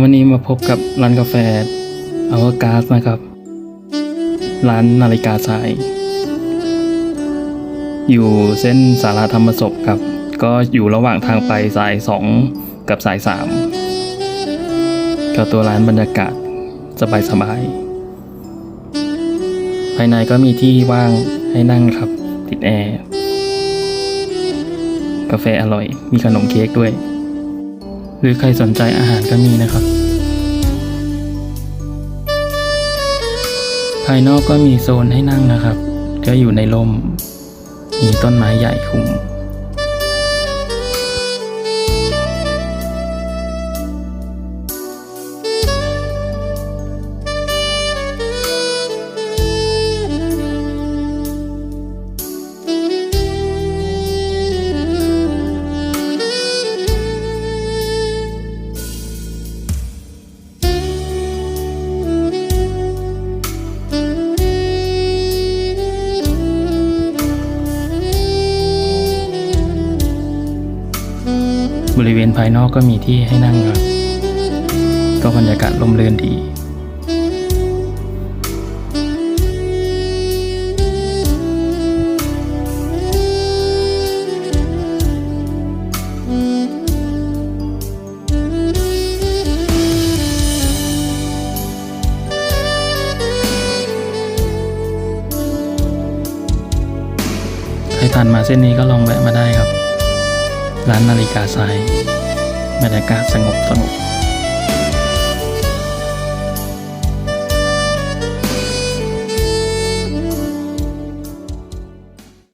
วันนี้มาพบกับร้านกาแฟอวกาสนะครับ ร้านนาฬิกาทราย อยู่เส้นสาราธรรมศพครับ ก็อยู่ระหว่างทางไปสาย 2 กับสาย 3ก็ตัวร้านบรรยากาศสบายๆภายในก็มีที่ว่างให้นั่งครับ ติดแอร์ กาแฟอร่อย มีขนมเค้กด้วย หรือใครสนใจอาหารก็มีนะครับ ภายนอกก็มีโซนให้นั่งนะครับ ก็อยู่ในร่มมีต้นไม้ใหญ่คุ้ม บริเวณภายนอกก็มีที่ให้นั่งครับ ก็บรรยากาศร่มรื่นดีใครผ่านมาเส้นนี้ก็ลองแวะมาได้ครับ ร้านนาฬิกาทรายบรรยากาศสงบสงบ